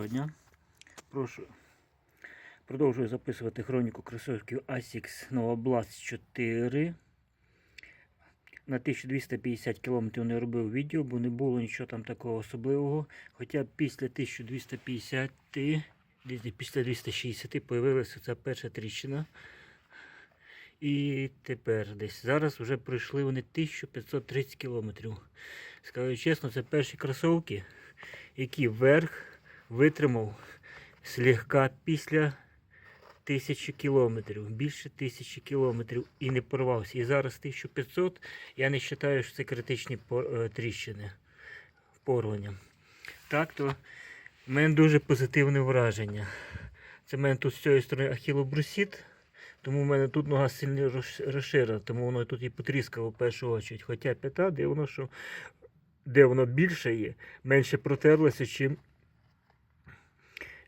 Доброго дня. Прошу. Продовжую записувати хроніку кросовків ASICS NovaBlast 4. На 1250 км не робив відео, бо не було нічого там такого особливого. Хоча після 1250, після 260 появилася ця перша тріщина. І тепер десь зараз вже пройшли вони 1530 кілометрів. Скажу чесно, це перші кросовки, які верх витримав слегка після тисячі кілометрів, більше тисячі кілометрів і не порвався. І зараз 1500, я не вважаю, що це критичні е, тріщини порвання. Так то в мене дуже позитивне враження. Це в мене тут з цієї сторони ахілобрусіт, тому в мене тут нога сильно розширена, тому воно тут і потріскало в першу чергу. Хоча п'ята, де воно що де воно більше є, менше протерлося, чим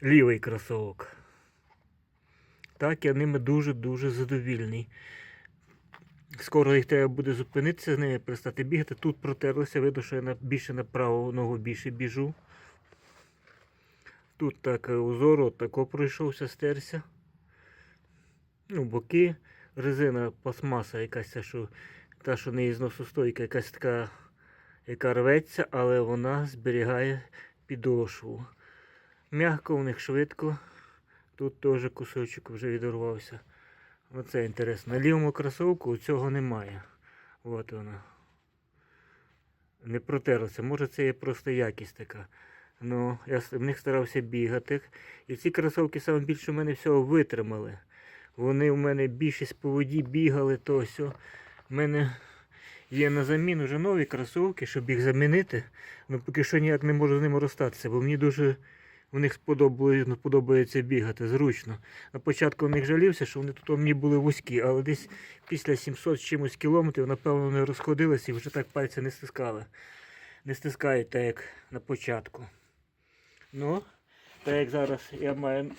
лівий кросовок. Так, я ними дуже-дуже задовільний. Скоро їх треба буде зупинитися, з ними перестати бігати. Тут протерлося, видно, що я більше на праву ногу більше біжу. Тут так е, узор от тако пройшовся, стерся. Ну, боки, резина пластмаса якась, та, що, та, що не ізносостойка, якась така яка рветься, але вона зберігає підошву. М'яко у них швидко. Тут теж кусочок вже відорвався. Оце інтересно. На лівому кросовку цього немає. От вона. Не протерлося. Може це є просто якість така. Ну, я в них старався бігати. І ці кросовки саме більше в мене всього витримали. Вони в мене більшість по воді бігали, то все. В мене Є на заміну вже нові кросовки, щоб їх замінити. Ну поки що ніяк не можу з ними розстатися, бо мені дуже у них ну, подобається бігати зручно. На початку в них жалівся, що вони тут мені були вузькі, але десь після 700 чимось кілометрів, напевно, вони розходилися і вже так пальці не стискали. Не стискають так, як на початку. Ну, так як зараз я маю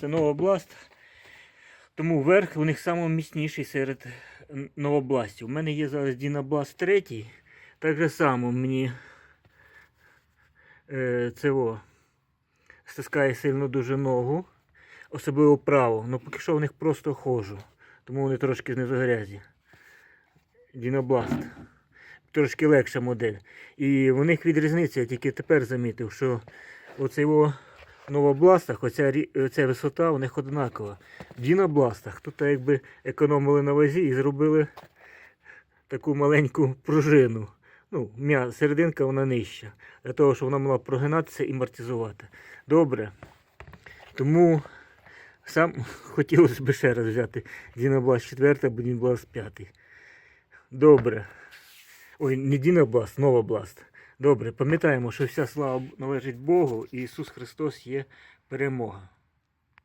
це новобласт, тому верх у них найміцніший серед новобластів. У мене є зараз Дінобласт 3. Так же само мені е, це о, стискає сильно дуже ногу, особливо праву. Ну поки що в них просто ходжу, тому вони трошки знизу грязі. Дінобласт. Трошки легша модель. І в них відрізниця, я тільки тепер замітив, що оцей о новобластах, оця, оця висота у них однакова. В дінобластах тут якби економили на вазі і зробили таку маленьку пружину. Ну, м'я, серединка вона нижча. Для того, щоб вона могла прогинатися і амортизувати. Добре. Тому сам хотілося б ще раз взяти Дінобласт 4 або Дінобласт 5. Добре. Ой, не Дінобласт, Новобласт. Добре, пам'ятаємо, що вся слава належить Богу і Ісус Христос є перемога.